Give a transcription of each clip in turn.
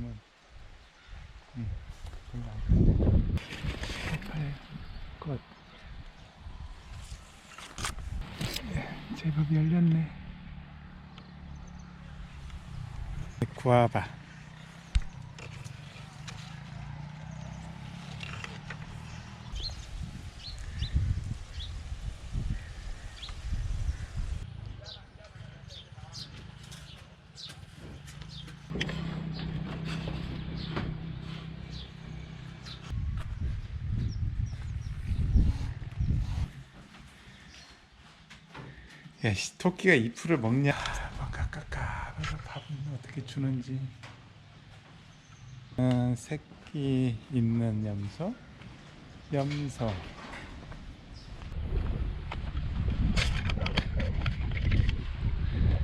지금은. 음, 안. 예, 제법 열렸네. 구아바. 야, 씨, 토끼가 잎을 먹냐? 막 까까까. 밥은 어떻게 주는지. 어, 새끼 있는 염소, 염소.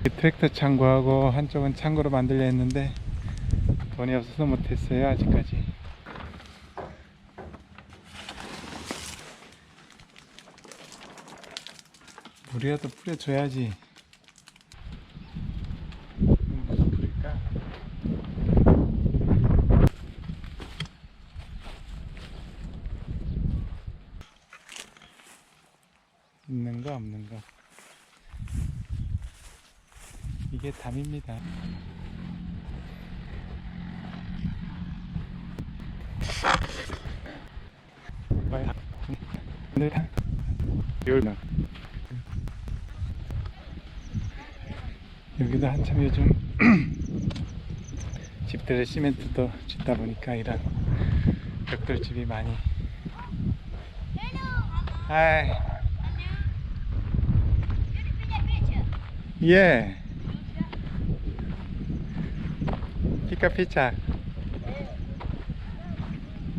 이 트랙터 창고하고 한쪽은 창고로 만들려 했는데 돈이 없어서 못했어요 아직까지. 물이라도 뿌려줘야지. 음, 무슨 뿌릴까? 있는 거 없는 거. 이게 담입니다. 열나. 여기도 한참 요즘 집들에 시멘트도 짓다 보니까 이런 벽돌집이 많이. 하이. 예. 피카 피차.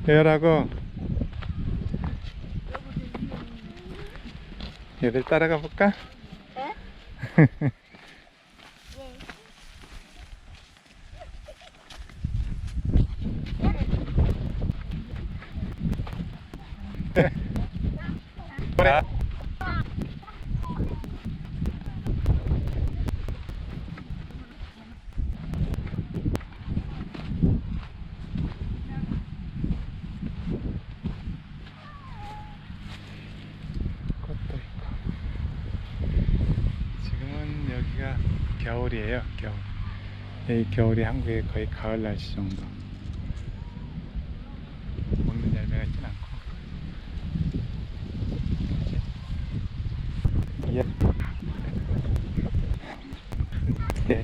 배우라고. 얘들 따라가 볼까? 그래. 지금은 여기가 겨울이에요. 겨울. 여기 겨울이 한국의 거의 가을 날씨 정도. 먹는 열매 같진 않고. 예.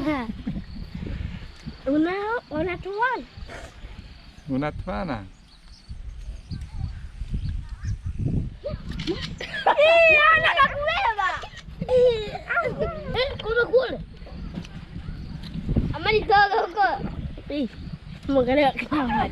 nè. Una, una tuan. Una tuana. Iya, anak aku leva. અમારી તો લોકો મગરે ખાવા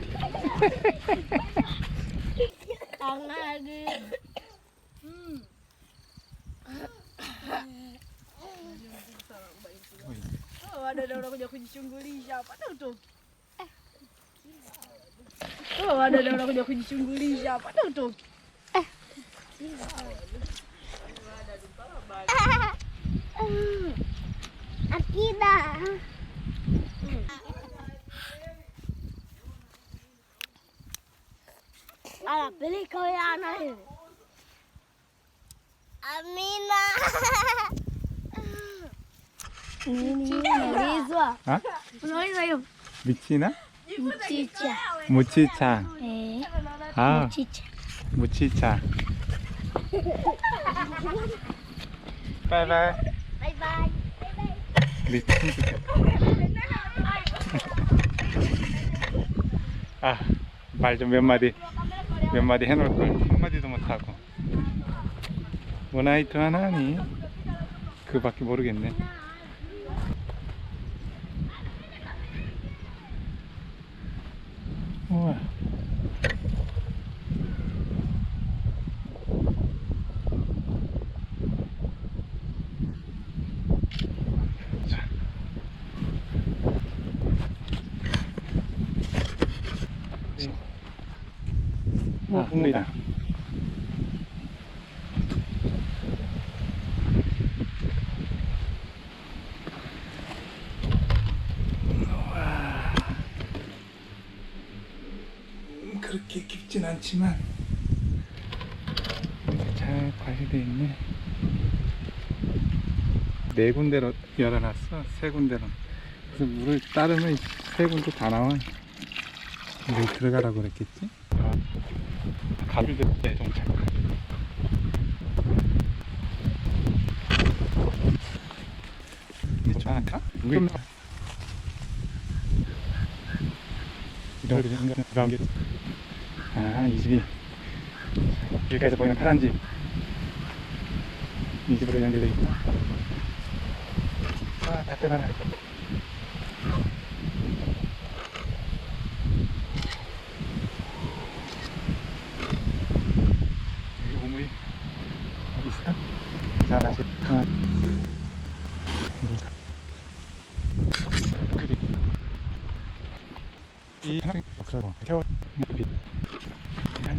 kujishughulisha hapa nautoki. Eh. Oh, wadada wanakuja kujishughulisha hapa nautoki. Eh. Aquí da. A la película ya no hay. A mí no. ¿Ah? ¿Bichina? Muchicha. Muchicha. Eh. Ah. Muchicha. Muchicha. 바이바이. Bye bye. Bye bye. 우리 친구. 아, 말 좀 몇 마디, 몇 마디 해놓을 걸. 한 마디도 못하고. 원하이트 하나니? 그밖에 모르겠네. 아, 물이다. 우와. 음, 그렇게 깊진 않지만 잘 관리되어 있네. 네 군데로 열어놨어. 세 군데로. 그래서 물을 따르면 세 군데 다 나와. 여기 들어가라고 그랬겠지? 아, 가빌대 정착. 좀 안타? 좀 이렇게 생각하는 게 아, 이 집이 길가에서 보이는 파란 집. 이 집으로 연결되어 있구나. 아, 답답하네. 여기 우물이 어디 있을까? 자, 다시. 하나. 그리. 이. 한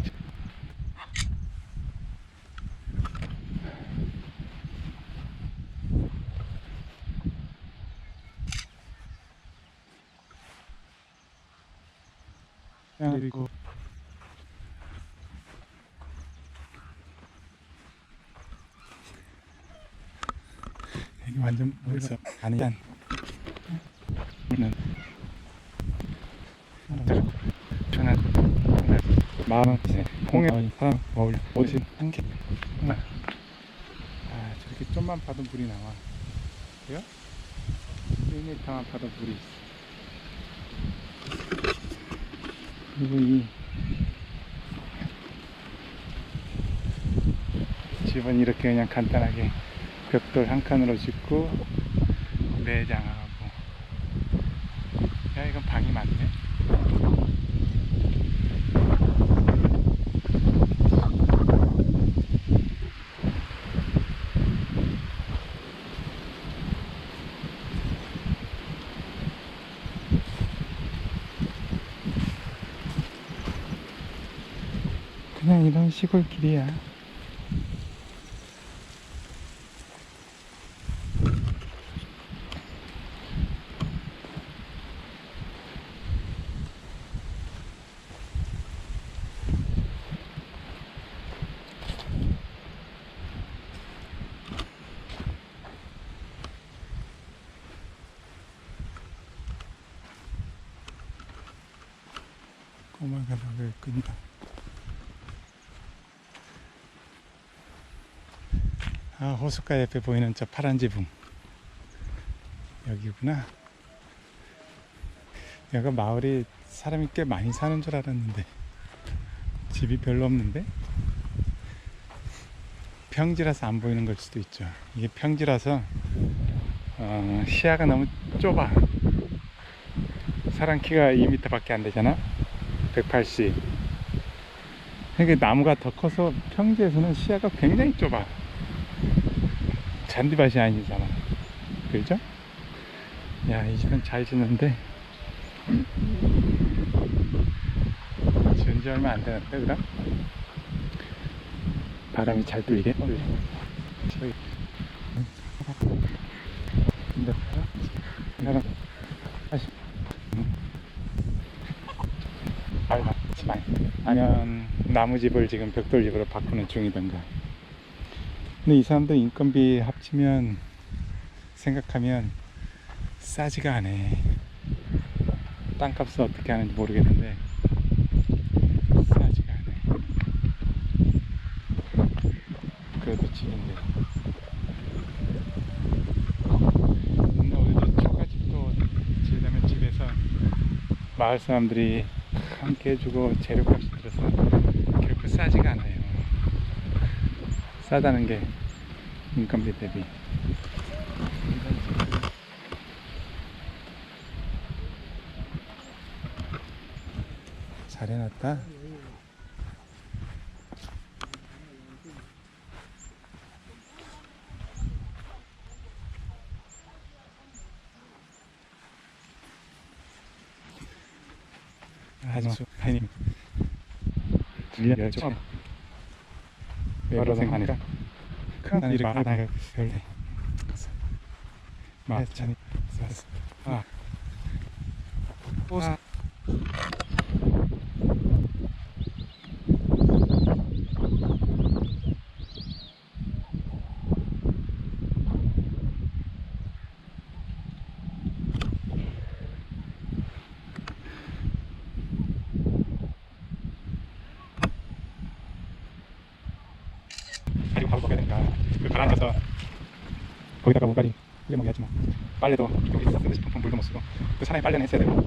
집. 그리고 완전 벌써 아니란 는 전한 마음은 이제 홍해 사람 어울려 오신 한개 아 저렇게 좀만 파도 물이 나와. 그요? 1m만 파도 물이 있어. 그리고 이 집은 이렇게 그냥 간단하게 벽돌 한 칸으로 짓고 매장하고 야 이건 방이 많네 그냥 이런 시골 길이야. 꼬마가 나를 끈다 아 호숫가 옆에 보이는 저 파란 지붕. 여기구나. 여기가 마을이 사람이 꽤 많이 사는 줄 알았는데. 집이 별로 없는데? 평지라서 안 보이는 걸 수도 있죠. 이게 평지라서 어, 시야가 너무 좁아. 사람 키가 2m밖에 안 되잖아. 180 그러니까 나무가 더 커서 평지에서는 시야가 굉장히 좁아 잔디밭이 아니잖아 그죠? 야 이 집은 잘 짓는데 지은 지 얼마 안 되는데 그럼? 바람이 잘 돌게 저기 아니면 나무집을 지금 벽돌집으로 바꾸는 중이던가 근데 이 사람들 인건비 합치면 생각하면 싸지가 않네 땅값은 어떻게 하는지 모르겠는데 싸지가 않네 그래도 집인데. 근데 오늘도 초가집도 지으려면 집에서 마을 사람들이 함께 해주고 재료값이 들어서 결코 싸지가 않아요. 싸다는 게 인건비 대비. 잘 해놨다. 아주 아니 들려 좀 여러 생하니까. 큰 일을 많아요. 별래 마찬이 아. 아 바로 먹어야 되니까 그 가라앉아서 거기다가 물갈이 흘려 먹여야지 뭐. 빨래도 여기 쓰듯이 펑펑 물도 못 쓰고. 그 사람이 빨래는 했어야 되고